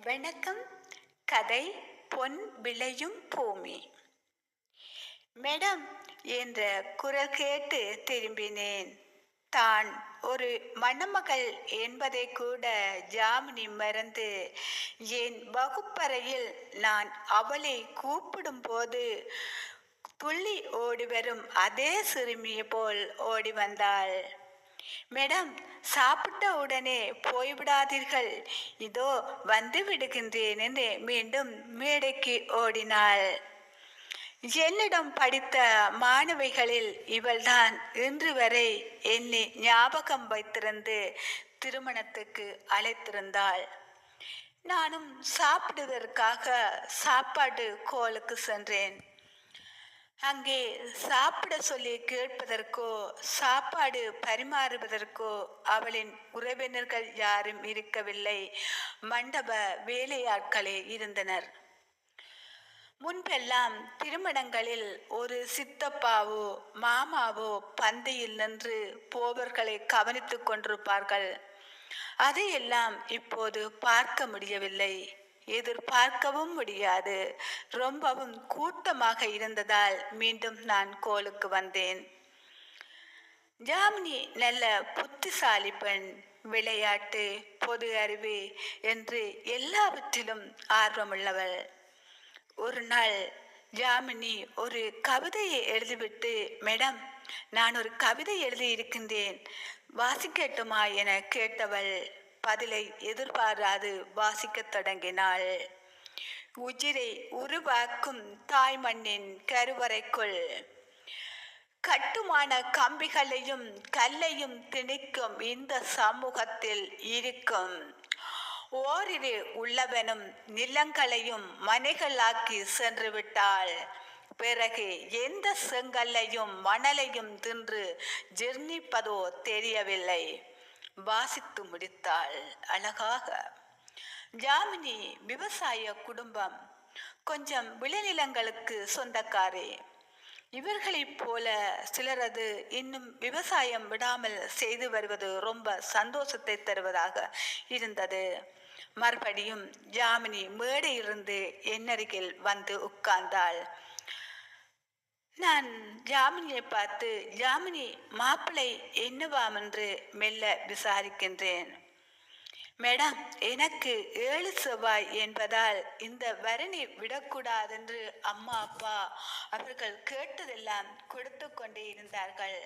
வணக்கம். கதை பொன் விளையும் பூமி. மேடம் என்ற குரல் கேட்டு திரும்பினேன். தான் ஒரு மணமகள் என்பதை கூட ஜாமினி மறந்து என் வகுப்பறையில் நான் அவளை கூப்பிடும் போது துள்ளி ஓடி வரும் அதே சிறுமியை போல் ஓடி வந்தாள். மேடம் சாப்பிட்ட உடனே போய்விடாதீர்கள். இதோ வந்து விடுகின்றேன் என்று மீண்டும் மேடைக்கு ஓடினாள். என்னிடம் படித்த மாணவிகளில் இவள்தான் இன்று வரை என்னை ஞாபகம் வைத்திருந்து திருமணத்துக்கு அழைத்திருந்தாள். நானும் சாப்பிடுவதற்காக சாப்பாடு கோலுக்கு சென்றேன். அங்கே சாப்பிட சொல்லி கேட்பதற்கோ சாப்பாடு பரிமாறுவதற்கோ அவளின் உறவினர்கள் யாரும் இருக்கவில்லை. மண்டப வேலையாட்களே இருந்தனர். முன்பெல்லாம் திருமணங்களில் ஒரு சித்தப்பாவோ மாமாவோ பந்தையில் நின்று போவர்களை கவனித்துக் கொண்டிருப்பார்கள். அதையெல்லாம் இப்போது பார்க்க முடியவில்லை. எதிர்பார்க்கவும் முடியாது. ரொம்பவும் கூட்டமாக இருந்ததால் மீண்டும் நான் கோலுக்கு வந்தேன். ஜாமினி நல்ல புத்திசாலி பெண் விளையாட்டு பொது அறிவு என்று எல்லாவற்றிலும் ஆர்வமுள்ளவள். ஒரு நாள் ஜாமினி ஒரு கவிதையை எழுதிவிட்டு மேடம் நான் ஒரு கவிதை எழுதியிருக்கின்றேன். வாசிக்கட்டுமா என கேட்டவள். பதிலை எதிர்பாராது வாசிக்கத் தொடங்கினாள். உயிரை உருவாக்கும் தாய் மண்ணின் கருவறைக்குள். கட்டுமான கம்பிகளையும் கல்லையும் திணிக்கும் இந்த சமூகத்தில் இருக்கும். ஓரிரு உள்ளவனும் நிலங்களையும் மனைகளாக்கி சென்று விட்டாள் பிறகு எந்த செங்கல்லையும் மணலையும் தின்று ஜிர்ணிப்பதோ தெரியவில்லை. வாசித்து முடித்தாள் அழகாக. ஜாமினி விவசாய குடும்பம். கொஞ்சம் விளைநிலங்களுக்கு சொந்தக்காரே. இவர்களைப் போல சிலரது இன்னும் விவசாயம் விடாமல் செய்து வருவது ரொம்ப சந்தோஷத்தை தருவதாக இருந்தது. மறுபடியும் ஜாமினி மேடையிலிருந்து என்னருகில் வந்து உட்கார்ந்தாள். நான் ஜாமினியை பார்த்து ஜாமினி மாப்பிள்ளை என்னவாம் என்று மெல்ல விசாரிக்கின்றேன். மேடம் எனக்கு ஏழு செவ்வாய் என்பதால் இந்த வரணி விடக்கூடாதென்று அம்மா அப்பா அவர்கள் கேட்டதெல்லாம் கொடுத்து கொண்டே இருந்தார்கள்.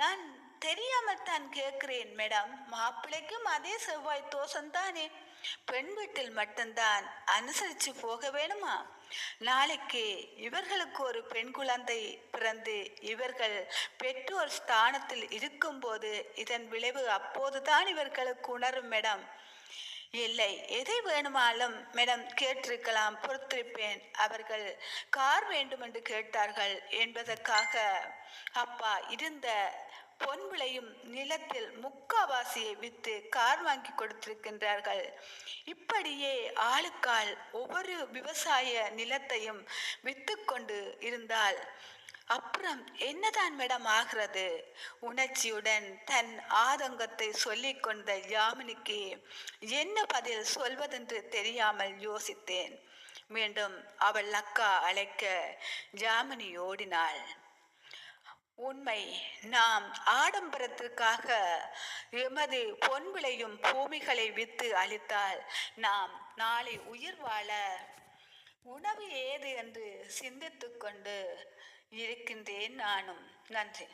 நான் தெரியாமல் தான் கேட்கிறேன் மேடம். மாப்பிள்ளைக்கும் அதே செவ்வாய் தோசந்தானே பெண் வீட்டில் மட்டும்தான் அனுசரித்து போக வேணுமா? நாளைக்கு இவர்களுக்கு ஒரு பெண் குழந்தை பிறந்து இவர்கள் பெற்றோர் ஸ்தானத்தில் இருக்கும்போது இதன் விளைவு அப்போதுதான் இவர்களுக்கு உணரும் மேடம். இல்லை எதை வேணுமாலும் மேடம் கேட்டிருக்கலாம் பொறுத்திருப்பேன். அவர்கள் கார் வேண்டும் என்று கேட்டார்கள் என்பதற்காக அப்பா இருந்த பொன் விளையும் நிலத்தில் முக்காவாசியை வித்து கார் வாங்கி கொடுத்திருக்கின்றார்கள். இப்படியே ஆளுக்கால் ஒவ்வொரு விவசாய நிலத்தையும் வித்து கொண்டு இருந்தால் அப்புறம் என்னதான் மேடம் ஆகிறது? உணர்ச்சியுடன் தன் ஆதங்கத்தை சொல்லிக் கொண்ட யாமினிக்கு என்ன பதில் சொல்வதென்று தெரியாமல் யோசித்தேன். மீண்டும் அவள் அக்கா அழைக்க ஜாமினி ஓடினாள். உண்மை. நாம் ஆடம்பரத்திற்காக எமது பொன் விளையும் பூமிகளை வித்து அளித்தால் நாம் நாளை உயிர் வாழ உணவு ஏது என்று சிந்தித்து கொண்டு இருக்கின்றேன் நானும். நன்றி.